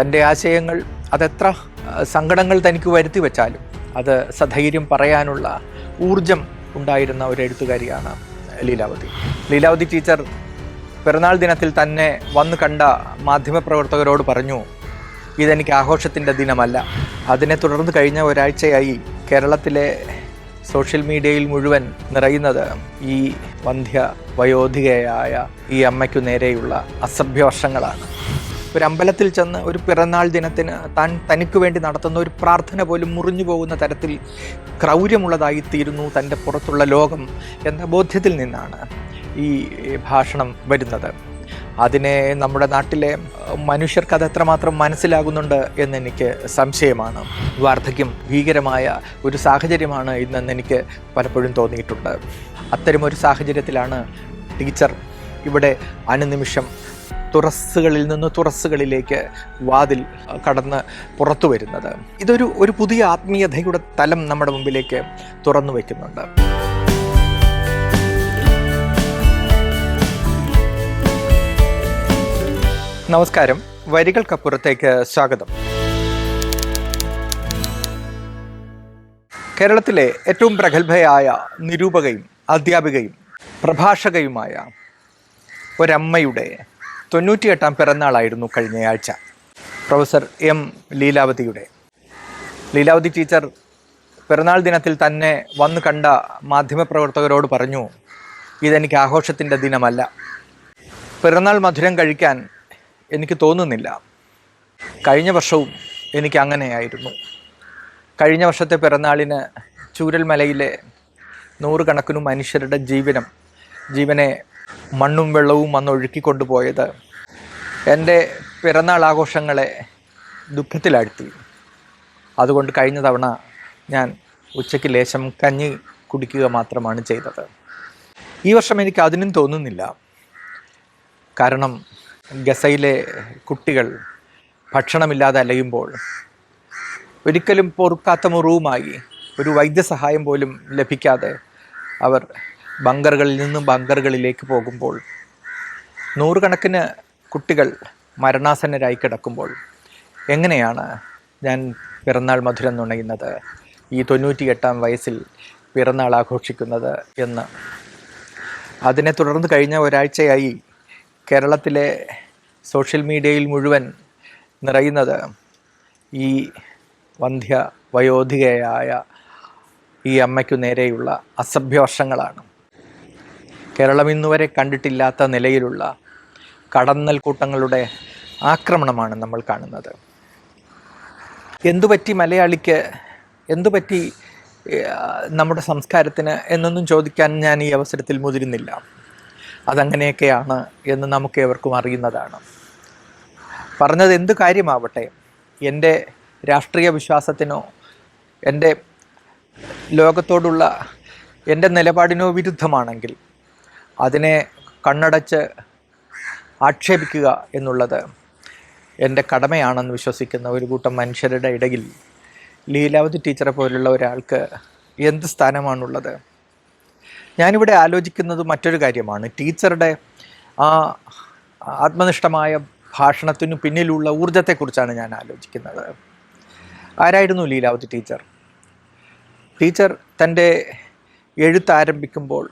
തന്റെ ആശയങ്ങൾ അതെത്ര സങ്കടങ്ങൾ തനിക്ക് വരുത്തി വെച്ചാലും അത് സധൈര്യം പറയാനുള്ള ഊർജം ഉണ്ടായിരുന്ന ഒരു എഴുത്തുകാരിയാണ് ലീലാവതി. ലീലാവതി ടീച്ചർ പിറന്നാൾ ദിനത്തിൽ തന്നെ വന്നു കണ്ട മാധ്യമപ്രവർത്തകരോട് പറഞ്ഞു ഇതെനിക്ക് ആഘോഷത്തിന്റെ ദിനമല്ല. അതിനെ തുടർന്ന് കഴിഞ്ഞ ഒരാഴ്ചയായി കേരളത്തിലെ സോഷ്യൽ മീഡിയയിൽ മുഴുവൻ നിറയുന്നത് ഈ വന്ധ്യ വയോധികയായ ഈ അമ്മയ്ക്കു നേരെയുള്ള അസഭ്യവർഷങ്ങളാണ്. ഒരു അമ്പലത്തിൽ ചെന്ന് ഒരു പിറന്നാൾ ദിനത്തിന് താൻ തനിക്ക് വേണ്ടി നടത്തുന്ന ഒരു പ്രാർത്ഥന പോലും മുറിഞ്ഞു പോകുന്ന തരത്തിൽ ക്രൗര്യമുള്ളതായി തീരുന്നു തന്റെ പുറത്തുള്ള ലോകം എന്ന ബോധ്യത്തിൽ നിന്നാണ് ഈ ഭാഷണം വരുന്നത്. അതിനെ നമ്മുടെ നാട്ടിലെ മനുഷ്യർക്ക് അത് എത്രമാത്രം മനസ്സിലാകുന്നുണ്ട് എന്നെനിക്ക് സംശയമാണ്. വാർദ്ധക്യം ഭീകരമായ ഒരു സാഹചര്യമാണ് ഇന്നെന്ന് എനിക്ക് പലപ്പോഴും തോന്നിയിട്ടുണ്ട്. അത്തരമൊരു സാഹചര്യത്തിലാണ് ടീച്ചർ ഇവിടെ അനുനിമിഷം തുറസ്സുകളിൽ നിന്ന് തുറസ്സുകളിലേക്ക് വാതിൽ കടന്ന് പുറത്തു വരുന്നത്. ഇതൊരു ഒരു പുതിയ ആത്മീയതയുടെ തലം നമ്മുടെ മുമ്പിലേക്ക് തുറന്നു വയ്ക്കുന്നുണ്ട് നമസ്കാരം. വരികൾക്കപ്പുറത്തേക്ക് സ്വാഗതം. കേരളത്തിലെ ഏറ്റവും പ്രഗത്ഭയായ നിരൂപകയും അധ്യാപികയും പ്രഭാഷകയുമായ ഒരമ്മയുടെ തൊണ്ണൂറ്റിയെട്ടാം പിറന്നാളായിരുന്നു കഴിഞ്ഞയാഴ്ച. പ്രൊഫസർ എം ലീലാവതിയുടെ. ലീലാവതി ടീച്ചർ പിറന്നാൾ ദിനത്തിൽ തന്നെ വന്ന് കണ്ട മാധ്യമപ്രവർത്തകരോട് പറഞ്ഞു ഇതെനിക്ക് ആഘോഷത്തിന്റെ ദിനമല്ല. പിറന്നാൾ മധുരം കഴിക്കാൻ എനിക്ക് തോന്നുന്നില്ല. കഴിഞ്ഞ വർഷവും എനിക്ക് അങ്ങനെയായിരുന്നു. കഴിഞ്ഞ വർഷത്തെ പിറന്നാളിന് ചൂരൽമലയിലെ നൂറുകണക്കിന് മനുഷ്യരുടെ ജീവനം ജീവനെ മണ്ണും വെള്ളവും വന്ന് ഒഴുക്കിക്കൊണ്ടുപോയത് എന്റെ പിറന്നാൾ ആഘോഷങ്ങളെ ദുഃഖത്തിലാഴ്ത്തി. അതുകൊണ്ട് കഴിഞ്ഞ തവണ ഞാൻ ഉച്ചയ്ക്ക് ലേശം കഞ്ഞി കുടിക്കുക മാത്രമാണ് ചെയ്തത്. ഈ വർഷം എനിക്ക് അതിനും തോന്നുന്നില്ല. കാരണം ഗസയിലെ കുട്ടികൾ ഭക്ഷണമില്ലാതെ അലയുമ്പോൾ ഒരിക്കലും പൊറുക്കാത്ത മുറിവുമായി ഒരു വൈദ്യസഹായം പോലും ലഭിക്കാതെ അവർ ബങ്കറുകളിൽ നിന്നും ബങ്കറുകളിലേക്ക് പോകുമ്പോൾ നൂറുകണക്കിന് കുട്ടികൾ മരണാസന്നരായി കിടക്കുമ്പോൾ എങ്ങനെയാണ് ഞാൻ പിറന്നാൾ മധുരം നുണയുന്നത്? ഈ തൊണ്ണൂറ്റിയെട്ടാം വയസ്സിൽ പിറന്നാൾ ആഘോഷിക്കുന്നത് എന്ന്. അതിനെ തുടർന്ന് കഴിഞ്ഞ ഒരാഴ്ചയായി കേരളത്തിലെ സോഷ്യൽ മീഡിയയിൽ മുഴുവൻ നിറയുന്നത് ഈ വന്ധ്യ വയോധികയായ ഈ അമ്മയ്ക്കു നേരെയുള്ള അസഭ്യവർഷങ്ങളാണ് കേരളം ഇന്നുവരെ കണ്ടിട്ടില്ലാത്ത നിലയിലുള്ള കടന്നൽ കൂട്ടങ്ങളുടെ ആക്രമണമാണ് നമ്മൾ കാണുന്നത്. എന്തുപറ്റി മലയാളിക്ക് എന്തുപറ്റി നമ്മുടെ സംസ്കാരത്തിന് എന്നൊന്നും ചോദിക്കാൻ ഞാൻ ഈ അവസരത്തിൽ മുതിരുന്നില്ല. അതങ്ങനെയൊക്കെയാണ് എന്ന് നമുക്ക് ഏവർക്കും അറിയുന്നതാണ്. പറഞ്ഞത് എന്ത് കാര്യമാവട്ടെ എന്റെ രാഷ്ട്രീയ വിശ്വാസത്തിനോ എന്റെ ലോകത്തോടുള്ള എന്റെ നിലപാടിനോ വിരുദ്ധമാണെങ്കിൽ അതിനെ കണ്ണടച്ച് ആക്ഷേപിക്കുക എന്നുള്ളത് എന്റെ കടമയാണെന്ന് വിശ്വസിക്കുന്ന ഒരു കൂട്ടം മനുഷ്യരുടെ ഇടയിൽ ലീലാവതി ടീച്ചറെ പോലുള്ള ഒരാൾക്ക് എന്ത് സ്ഥാനമാണുള്ളത്? ഞാനിവിടെ ആലോചിക്കുന്നത് മറ്റൊരു കാര്യമാണ്. ടീച്ചറുടെ ആ ആത്മനിഷ്ഠമായ ഭാഷണത്തിനു പിന്നിലുള്ള ഊർജത്തെക്കുറിച്ചാണ് ഞാൻ ആലോചിക്കുന്നത്. ആരായിരുന്നു ലീലാവതി ടീച്ചർ? ടീച്ചർ തന്റെ എഴുത്ത് ആരംഭിക്കുമ്പോൾ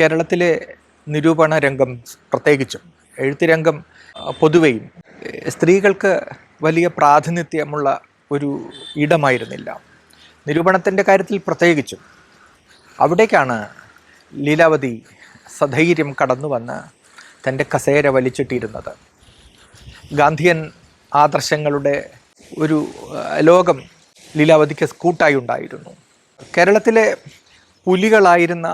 കേരളത്തിലെ നിരൂപണ രംഗം പ്രത്യേകിച്ചും എഴുത്ത് രംഗം പൊതുവെയും സ്ത്രീകൾക്ക് വലിയ പ്രാതിനിധ്യമുള്ള ഒരു ഇടമായിരുന്നില്ല. നിരൂപണത്തിന്റെ കാര്യത്തിൽ പ്രത്യേകിച്ചും അവിടേക്കാണ് ലീലാവതി സധൈര്യം കടന്നു വന്ന് തന്റെ കസേര വലിച്ചിട്ടിരുന്നത്. ഗാന്ധിയൻ ആദർശങ്ങളുടെ ഒരു ലോകം ലീലാവതിക്ക് സ്കൂട്ടായി ഉണ്ടായിരുന്നു. കേരളത്തിലെ പുലികളായിരുന്ന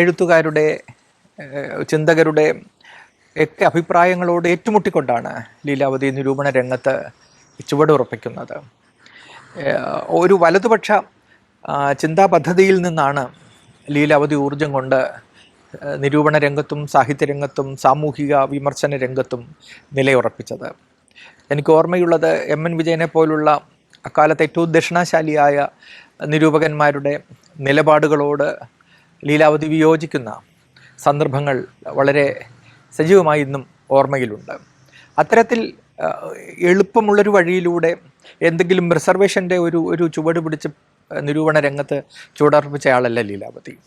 എഴുത്തുകാരുടെ ചിന്തകരുടെ ഒക്കെ അഭിപ്രായങ്ങളോട് ഏറ്റുമുട്ടിക്കൊണ്ടാണ് ലീലാവതി നിരൂപണ രംഗത്ത് ചുവടുറപ്പിക്കുന്നത്. ഒരു വലതുപക്ഷ ചിന്താ പദ്ധതിയിൽ നിന്നാണ് ലീലാവതി ഊർജം കൊണ്ട് നിരൂപണ രംഗത്തും സാഹിത്യരംഗത്തും സാമൂഹിക വിമർശന രംഗത്തും നിലയുറപ്പിച്ചത്. എനിക്ക് ഓർമ്മയുള്ളത് എം എൻ വിജയനെ പോലുള്ള അക്കാലത്തെ ഏറ്റവും ദക്ഷിണാശാലിയായ നിരൂപകന്മാരുടെ നിലപാടുകളോട് ലീലാവതി വിയോജിക്കുന്ന സന്ദർഭങ്ങൾ വളരെ സജീവമായി ഇന്നും ഓർമ്മയിലുണ്ട്. അത്തരത്തിൽ എളുപ്പമുള്ളൊരു വഴിയിലൂടെ എന്തെങ്കിലും റിസർവേഷന്റെ ഒരു ഒരു ചുവട് പിടിച്ച് നിരൂപണ രംഗത്ത് ചുവടർപ്പിച്ച ആളല്ല ലീലാവതി.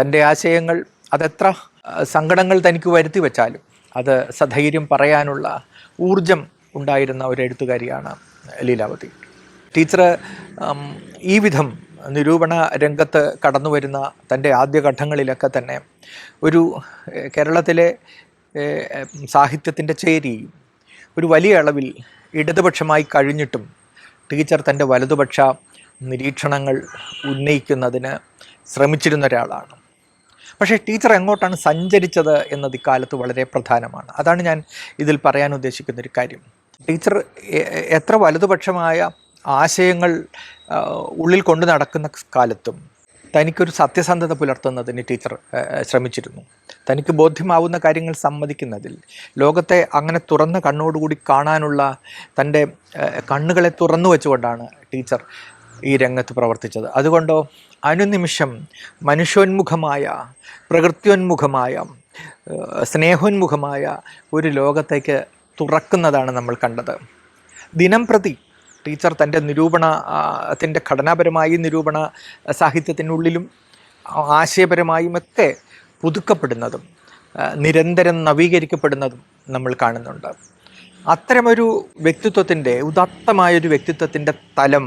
തന്റെ ആശയങ്ങൾ അതെത്ര സങ്കടങ്ങൾ തനിക്ക് വരുത്തി വെച്ചാലും അത് സധൈര്യം പറയാനുള്ള ഊർജം ഉണ്ടായിരുന്ന ഒരു എഴുത്തുകാരിയാണ് ലീലാവതി. ടീച്ചർ ഈ വിധം നിരൂപണ രംഗത്ത് കടന്നു വരുന്ന തന്റെ ആദ്യഘട്ടങ്ങളിലൊക്കെ തന്നെ ഒരു കേരളത്തിലെ സാഹിത്യത്തിന്റെ ചേരിയും ഒരു വലിയ അളവിൽ ഇടതുപക്ഷമായി കഴിഞ്ഞിട്ടും ടീച്ചർ തന്റെ വലതുപക്ഷ നിരീക്ഷണങ്ങൾ ഉന്നയിക്കുന്നതിന് ശ്രമിച്ചിരുന്ന ഒരാളാണ്. പക്ഷേ ടീച്ചർ എങ്ങോട്ടാണ് സഞ്ചരിച്ചത് എന്നത് ഇക്കാലത്ത് വളരെ പ്രധാനമാണ്. അതാണ് ഞാൻ ഇതിൽ പറയാൻ ഉദ്ദേശിക്കുന്ന ഒരു കാര്യം. ടീച്ചർ എത്ര വലതുപക്ഷമായ ആശയങ്ങൾ ഉള്ളിൽ കൊണ്ടു നടക്കുന്ന കാലത്തും തനിക്കൊരു സത്യസന്ധത പുലർത്തുന്നതിന് ടീച്ചർ ശ്രമിച്ചിരുന്നു. തനിക്ക് ബോധ്യമാവുന്ന കാര്യങ്ങൾ സമ്മതിക്കുന്നതിൽ ലോകത്തെ അങ്ങനെ തുറന്ന കണ്ണോടുകൂടി കാണാനുള്ള തന്റെ കണ്ണുകളെ തുറന്നു വെച്ചുകൊണ്ടാണ് ടീച്ചർ ഈ രംഗത്ത് പ്രവർത്തിച്ചത്. അതുകൊണ്ടോ അനുനിമിഷം മനുഷ്യോന്മുഖമായ പ്രകൃത്യോന്മുഖമായ സ്നേഹോന്മുഖമായ ഒരു ലോകത്തേക്ക് തുറക്കുന്നതാണ് നമ്മൾ കണ്ടത്. ദിനം പ്രതി ടീച്ചർ തന്റെ നിരൂപണ അതിന്റെ ഘടനാപരമായി നിരൂപണ സാഹിത്യത്തിനുള്ളിലും ആശയപരമായും ഒക്കെ പുതുക്കപ്പെടുന്നതും നിരന്തരം നവീകരിക്കപ്പെടുന്നതും നമ്മൾ കാണുന്നുണ്ട്. അത്തരമൊരു വ്യക്തിത്വത്തിന്റെ ഉദാത്തമായൊരു വ്യക്തിത്വത്തിന്റെ തലം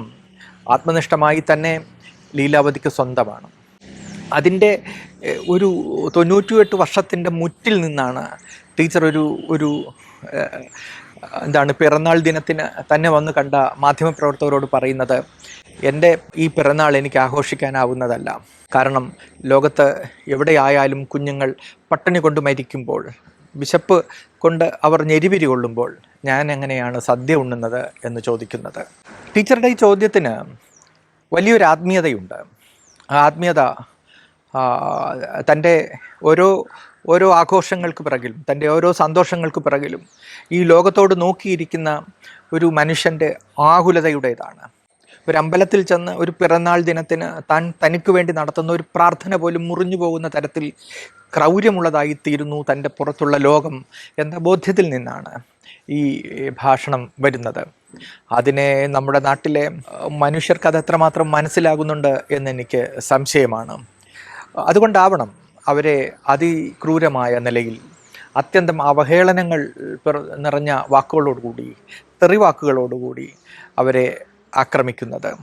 ആത്മനിഷ്ഠമായി തന്നെ ലീലാവതിക്ക് സ്വന്തമാണ്. അതിന്റെ ഒരു തൊണ്ണൂറ്റിയെട്ട് വർഷത്തിന്റെ മുറ്റിൽ നിന്നാണ് ടീച്ചർ ഒരു ഒരു എന്താണ് പിറന്നാൾ ദിനത്തിന് തന്നെ വന്ന് കണ്ട മാധ്യമപ്രവർത്തകരോട് പറയുന്നത് എന്റെ ഈ പിറന്നാൾ എനിക്ക് ആഘോഷിക്കാനാവുന്നതല്ല. കാരണം ലോകത്ത് എവിടെയായാലും കുഞ്ഞുങ്ങൾ പട്ടിണി കൊണ്ട് മരിക്കുമ്പോൾ വിശപ്പ് കൊണ്ട് അവർ ഞെരിവിരി കൊള്ളുമ്പോൾ ഞാൻ എങ്ങനെയാണ് സദ്യ ഉണ്ണുന്നത് എന്ന് ചോദിക്കുന്നത്. ടീച്ചറുടെ ഈ ചോദ്യത്തിന് വലിയൊരു ആത്മീയതയുണ്ട്. ആത്മീയത തന്റെ ഓരോ ഓരോ ആഘോഷങ്ങൾക്ക് പിറകിലും തന്റെ ഓരോ സന്തോഷങ്ങൾക്ക് പിറകിലും ഈ ലോകത്തോട് നോക്കിയിരിക്കുന്ന ഒരു മനുഷ്യന്റെ ആകുലതയുടേതാണ്. ഒരു അമ്പലത്തിൽ ചെന്ന് ഒരു പിറന്നാൾ ദിനത്തിന് താൻ തനിക്ക് വേണ്ടി നടത്തുന്ന ഒരു പ്രാർത്ഥന പോലും മുറിഞ്ഞു പോകുന്ന തരത്തിൽ ക്രൗര്യമുള്ളതായി തീരുന്നു തന്റെ പുറത്തുള്ള ലോകം എന്ന ബോധ്യത്തിൽ നിന്നാണ് ഈ ഭാഷണം വരുന്നത്. അതിനെ നമ്മുടെ നാട്ടിലെ മനുഷ്യർക്ക് അത് എത്രമാത്രം മനസ്സിലാകുന്നുണ്ട് എന്നെനിക്ക് സംശയമാണ്. അതുകൊണ്ടാവണം അവരെ അതിക്രൂരമായ നിലയിൽ അത്യന്തം അവഹേളനങ്ങൾ നിറഞ്ഞ വാക്കുകളോടുകൂടി തെറിവാക്കുകളോടുകൂടി അവരെ ആക്രമിക്കുന്നത്.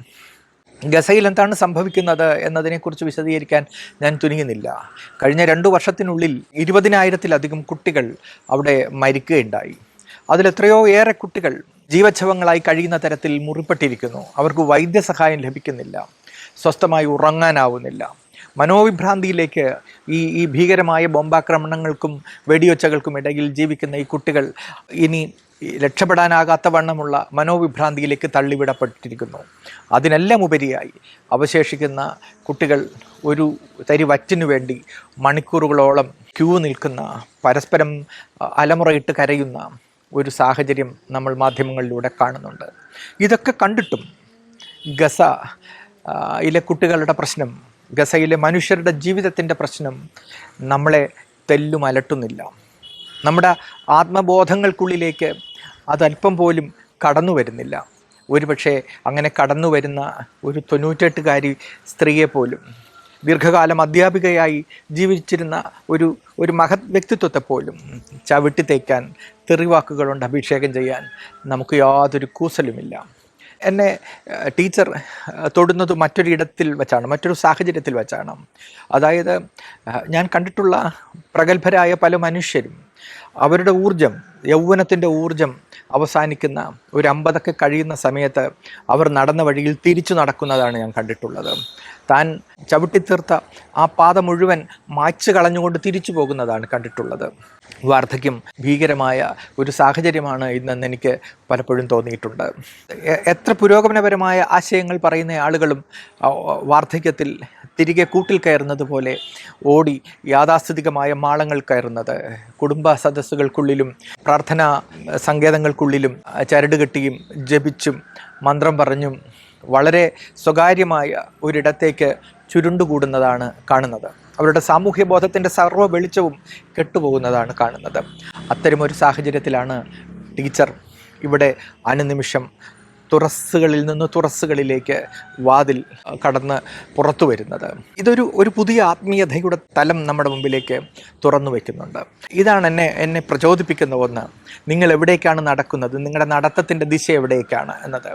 ഗസയിൽ എന്താണ് സംഭവിക്കുന്നത് എന്നതിനെക്കുറിച്ച് വിശദീകരിക്കാൻ ഞാൻ തുനിയുന്നില്ല. കഴിഞ്ഞ രണ്ടു വർഷത്തിനുള്ളിൽ ഇരുപതിനായിരത്തിലധികം കുട്ടികൾ അവിടെ മരിക്കുകയുണ്ടായി. അതിലെത്രയോ ഏറെ കുട്ടികൾ ജീവച്ഛവങ്ങളായി കഴിയുന്ന തരത്തിൽ മുറിപ്പെട്ടിരിക്കുന്നു. അവർക്ക് വൈദ്യസഹായം ലഭിക്കുന്നില്ല. സ്വസ്ഥമായി ഉറങ്ങാനാവുന്നില്ല. മനോവിഭ്രാന്തിയിലേക്ക് ഈ ഈ ഭീകരമായ ബോംബാക്രമണങ്ങൾക്കും വെടിയൊച്ചകൾക്കും ഇടയിൽ ജീവിക്കുന്ന ഈ കുട്ടികൾ ഇനി രക്ഷപ്പെടാനാകാത്ത വണ്ണമുള്ള മനോവിഭ്രാന്തിയിലേക്ക് തള്ളിവിടപ്പെട്ടിരിക്കുന്നു. അതിനെല്ലാം ഉപരിയായി അവശേഷിക്കുന്ന കുട്ടികൾ ഒരു തരി വറ്റിനു വേണ്ടി മണിക്കൂറുകളോളം ക്യൂ നിൽക്കുന്ന പരസ്പരം അലമുറയിട്ട് കരയുന്ന ഒരു സാഹചര്യം നമ്മൾ മാധ്യമങ്ങളിലൂടെ കാണുന്നുണ്ട്. ഇതൊക്കെ കണ്ടിട്ടും ഗസ ഇലെ കുട്ടികളുടെ പ്രശ്നം ഗസയിലെ മനുഷ്യരുടെ ജീവിതത്തിന്റെ പ്രശ്നം നമ്മളെ തെല്ലും അലട്ടുന്നില്ല. നമ്മുടെ ആത്മബോധങ്ങൾക്കുള്ളിലേക്ക് അതല്പം പോലും കടന്നു വരുന്നില്ല. ഒരുപക്ഷെ അങ്ങനെ കടന്നു വരുന്ന ഒരു തൊണ്ണൂറ്റെട്ടുകാരി സ്ത്രീയെ പോലും ദീർഘകാലം അധ്യാപികയായി ജീവിച്ചിരുന്ന ഒരു ഒരു മഹത് വ്യക്തിത്വത്തെ പോലും ചവിട്ടി തേക്കാൻ തെറിവാക്കുകൾ കൊണ്ട് അഭിഷേകം ചെയ്യാൻ നമുക്ക് യാതൊരു കൂസലുമില്ല. എന്നെ ടീച്ചർ തൊടുന്നത് മറ്റൊരിടത്തിൽ വെച്ചാണ് മറ്റൊരു സാഹചര്യത്തിൽ വെച്ചാണ്. അതായത് ഞാൻ കണ്ടിട്ടുള്ള പ്രഗത്ഭരായ പല മനുഷ്യരും അവരുടെ ഊർജം യൗവനത്തിന്റെ ഊർജം അവസാനിക്കുന്ന ഒരു അമ്പതൊക്കെ കഴിയുന്ന സമയത്ത് അവർ നടന്ന വഴിയിൽ തിരിച്ചു നടക്കുന്നതാണ് ഞാൻ കണ്ടിട്ടുള്ളത്. താൻ ചവിട്ടിത്തീർത്ത ആ പാത മുഴുവൻ മായ്ച്ചു കളഞ്ഞുകൊണ്ട് തിരിച്ചു പോകുന്നതാണ് കണ്ടിട്ടുള്ളത്. വാർദ്ധക്യം ഭീകരമായ ഒരു സാഹചര്യമാണ് ഇന്നെന്ന് എനിക്ക് പലപ്പോഴും തോന്നിയിട്ടുണ്ട്. എത്ര പുരോഗമനപരമായ ആശയങ്ങൾ പറയുന്ന ആളുകളും വാർദ്ധക്യത്തിൽ തിരികെ കൂട്ടിൽ കയറുന്നത് പോലെ ഓടി യാഥാസ്ഥിതികമായ മാളങ്ങൾ കയറുന്നത്. കുടുംബ സദസ്സുകൾക്കുള്ളിലും പ്രാർത്ഥനാ സങ്കേതങ്ങൾക്കുള്ളിലും ചരട് കെട്ടിയും ജപിച്ചും മന്ത്രം പറഞ്ഞും വളരെ സ്വകാര്യമായ ഒരിടത്തേക്ക് ചുരുണ്ടുകൂടുന്നതാണ് കാണുന്നത്. അവരുടെ സാമൂഹ്യ ബോധത്തിന്റെ സർവ വെളിച്ചവും കെട്ടുപോകുന്നതാണ് കാണുന്നത്. അത്തരമൊരു സാഹചര്യത്തിലാണ് ടീച്ചർ ഇവിടെ അനുനിമിഷം തുറസ്സുകളിൽ നിന്ന് തുറസ്സുകളിലേക്ക് വാതിൽ കടന്ന് പുറത്തു വരുന്നത്. ഇതൊരു ഒരു പുതിയ ആത്മീയതയുടെ തലം നമ്മുടെ മുമ്പിലേക്ക് തുറന്നു വയ്ക്കുന്നുണ്ട് ഇതാണ് എന്നെ എന്നെ പ്രചോദിപ്പിക്കുന്ന ഒന്ന്. നിങ്ങൾ എവിടേക്കാണ് നടക്കുന്നത്? നിങ്ങളുടെ നടത്തത്തിന്റെ ദിശ എവിടേക്കാണ് എന്നത്.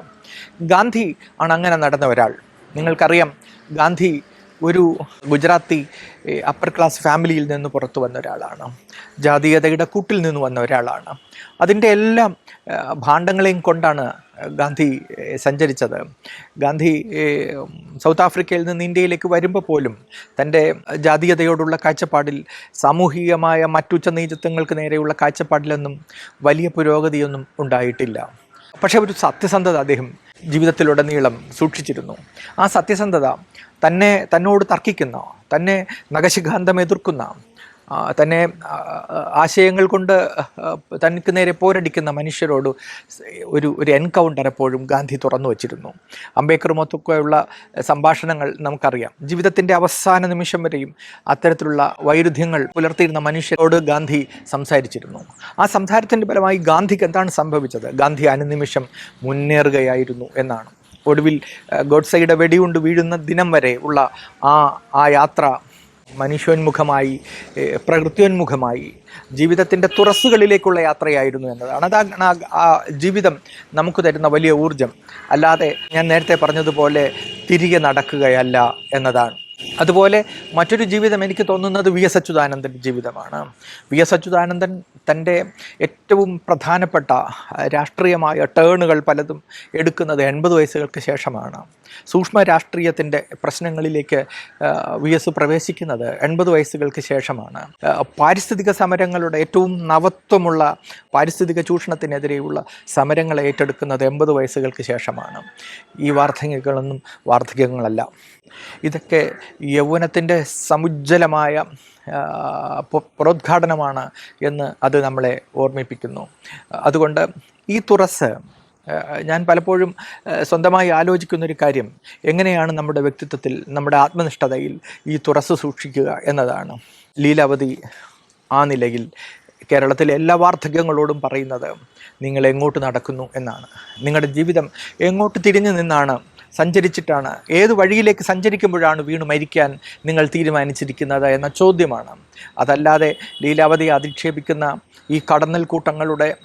ഗാന്ധി ആണ് അങ്ങനെ നടന്ന ഒരാൾ. നിങ്ങൾക്കറിയാം ഗാന്ധി ഒരു ഗുജറാത്തി അപ്പർ ക്ലാസ് ഫാമിലിയിൽ നിന്ന് പുറത്തു വന്ന ഒരാളാണ്. ജാതീയതയുടെ കൂട്ടിൽ നിന്ന് വന്ന ഒരാളാണ്. അതിന്റെ എല്ലാം ഭാണ്ഡങ്ങളെയും കൊണ്ടാണ് ഗാന്ധി സഞ്ചരിച്ചത്. ഗാന്ധി സൗത്ത് ആഫ്രിക്കയിൽ നിന്ന് ഇന്ത്യയിലേക്ക് വരുമ്പോൾ പോലും തന്റെ ജാതീയതയോടുള്ള കാഴ്ചപ്പാടിൽ സാമൂഹികമായ മറ്റുച്ച നീചത്വങ്ങൾക്ക് നേരെയുള്ള കാഴ്ചപ്പാടിലൊന്നും വലിയ പുരോഗതിയൊന്നും ഉണ്ടായിട്ടില്ല. പക്ഷേ ഒരു സത്യസന്ധത അദ്ദേഹം ജീവിതത്തിലുടനീളം സൂക്ഷിച്ചിരുന്നു. ആ സത്യസന്ധത തന്നെ തന്നോട് തർക്കിക്കുന്ന തന്നെ നഖശിഖാന്തം എതിർക്കുന്ന തന്നെ ആശയങ്ങൾ കൊണ്ട് തനിക്ക് നേരെ പോരടിക്കുന്ന മനുഷ്യരോട് ഒരു ഒരു എൻകൗണ്ടർ എപ്പോഴും ഗാന്ധി തുറന്നു വച്ചിരുന്നു. അംബേദ്കറുമൊത്തൊക്കെയുള്ള സംഭാഷണങ്ങൾ നമുക്കറിയാം. ജീവിതത്തിന്റെ അവസാന നിമിഷം വരെയും അത്തരത്തിലുള്ള വൈരുദ്ധ്യങ്ങൾ പുലർത്തിയിരുന്ന മനുഷ്യരോട് ഗാന്ധി സംസാരിച്ചിരുന്നു. ആ സംസാരത്തിന്റെ ഫലമായി ഗാന്ധിക്ക് എന്താണ് സംഭവിച്ചത്? ഗാന്ധി അനുനിമിഷം മുന്നേറുകയായിരുന്നു എന്നാണ്. ഒടുവിൽ ഗോഡ്സയുടെ വെടിയുണ്ട് വീഴുന്ന ദിനം വരെ ഉള്ള ആ ആ യാത്ര മനുഷ്യോന്മുഖമായി പ്രകൃത്യോന്മുഖമായി ജീവിതത്തിന്റെ തുറസ്സുകളിലേക്കുള്ള യാത്രയായിരുന്നു എന്നതാണ്. അതാണ് ആ ജീവിതം നമുക്ക് തരുന്ന വലിയ ഊർജം അല്ലാതെ ഞാൻ നേരത്തെ പറഞ്ഞതുപോലെ തിരികെ നടക്കുകയല്ല എന്നതാണ്. അതുപോലെ മറ്റൊരു ജീവിതം എനിക്ക് തോന്നുന്നത് വി എസ് അച്യുതാനന്ദന്റെ ജീവിതമാണ്. വി എസ് അച്യുതാനന്ദൻ തന്റെ ഏറ്റവും പ്രധാനപ്പെട്ട രാഷ്ട്രീയമായ ടേണുകൾ പലതും എടുക്കുന്നത് എൺപത് വയസ്സുകൾക്ക് ശേഷമാണ്. സൂക്ഷ്മ രാഷ്ട്രീയത്തിന്റെ പ്രശ്നങ്ങളിലേക്ക് വി എസ് പ്രവേശിക്കുന്നത് എൺപത് വയസ്സുകൾക്ക് ശേഷമാണ്. പാരിസ്ഥിതിക സമരങ്ങളുടെ ഏറ്റവും നവത്വമുള്ള പാരിസ്ഥിതിക ചൂഷണത്തിനെതിരെയുള്ള സമരങ്ങൾ ഏറ്റെടുക്കുന്നത് എൺപത് വയസ്സുകൾക്ക് ശേഷമാണ്. ഈ വാർദ്ധക്യങ്ങളൊന്നും വാർദ്ധക്യങ്ങളല്ല. ഇതൊക്കെ യൗവനത്തിന്റെ സമുജ്ജലമായ പ്രോദ്ഘാടനമാണ് എന്ന് അത് നമ്മളെ ഓർമ്മിപ്പിക്കുന്നു. അതുകൊണ്ട് ഈ തുറസ് ഞാൻ പലപ്പോഴും സ്വന്തമായി ആലോചിക്കുന്നൊരു കാര്യം. എങ്ങനെയാണ് നമ്മുടെ വ്യക്തിത്വത്തിൽ നമ്മുടെ ആത്മനിഷ്ഠതയിൽ ഈ തുറസ് സൂക്ഷിക്കുക എന്നതാണ്. ലീലാവതി ആ നിലയിൽ കേരളത്തിലെ എല്ലാ വാർദ്ധക്യങ്ങളോടും പറയുന്നത് നിങ്ങൾ എങ്ങോട്ട് നടക്കുന്നു എന്നാണ്. നിങ്ങളുടെ ജീവിതം എങ്ങോട്ട് തിരിഞ്ഞു നിന്നാണ് സഞ്ചരിച്ചിട്ടാണ് ഏത് വഴിയിലേക്ക് സഞ്ചരിക്കുമ്പോഴാണ് വീണ് മരിക്കാൻ നിങ്ങൾ തീരുമാനിച്ചിരിക്കുന്നത് എന്ന ചോദ്യമാണ്. അതല്ലാതെ ലീലാവതിയെ അധിക്ഷേപിക്കുന്ന ഈ കടന്നൽ കൂട്ടങ്ങളുടെ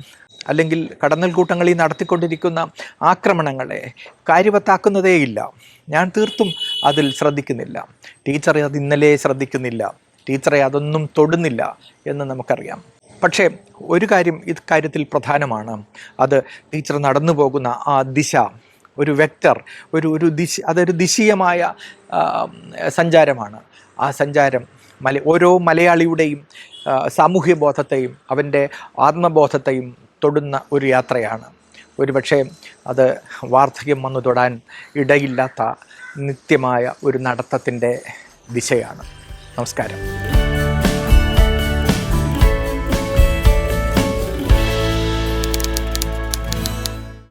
അല്ലെങ്കിൽ കടന്നൽ കൂട്ടങ്ങളിൽ നടത്തിക്കൊണ്ടിരിക്കുന്ന ആക്രമണങ്ങളെ കാര്യവത്താക്കുന്നതേയില്ല. ഞാൻ തീർത്തും അതിൽ ശ്രദ്ധിക്കുന്നില്ല. ടീച്ചറെ അത് ഇന്നലെ ശ്രദ്ധിക്കുന്നില്ല. ടീച്ചറെ അതൊന്നും തൊടുന്നില്ല എന്ന് നമുക്കറിയാം. പക്ഷേ ഒരു കാര്യം ഇക്കാര്യത്തിൽ പ്രധാനമാണ്. അത് ടീച്ചർ നടന്നു പോകുന്ന ആ ദിശ ഒരു വെക്റ്റർ ഒരു ഒരു ദിശ അതൊരു ദിശീയമായ സഞ്ചാരമാണ്. ആ സഞ്ചാരം മല ഓരോ മലയാളിയുടെയും സാമൂഹ്യബോധത്തെയും സാമൂഹ്യ ബോധത്തെയും അവന്റെ ആത്മബോധത്തെയും തൊടുന്ന ഒരു യാത്രയാണ്. ഒരുപക്ഷെ അത് വാർദ്ധക്യം വന്നു തൊടാൻ ഇടയില്ലാത്ത നിത്യമായ ഒരു നടത്തത്തിന്റെ ദിശയാണ്. നമസ്കാരം.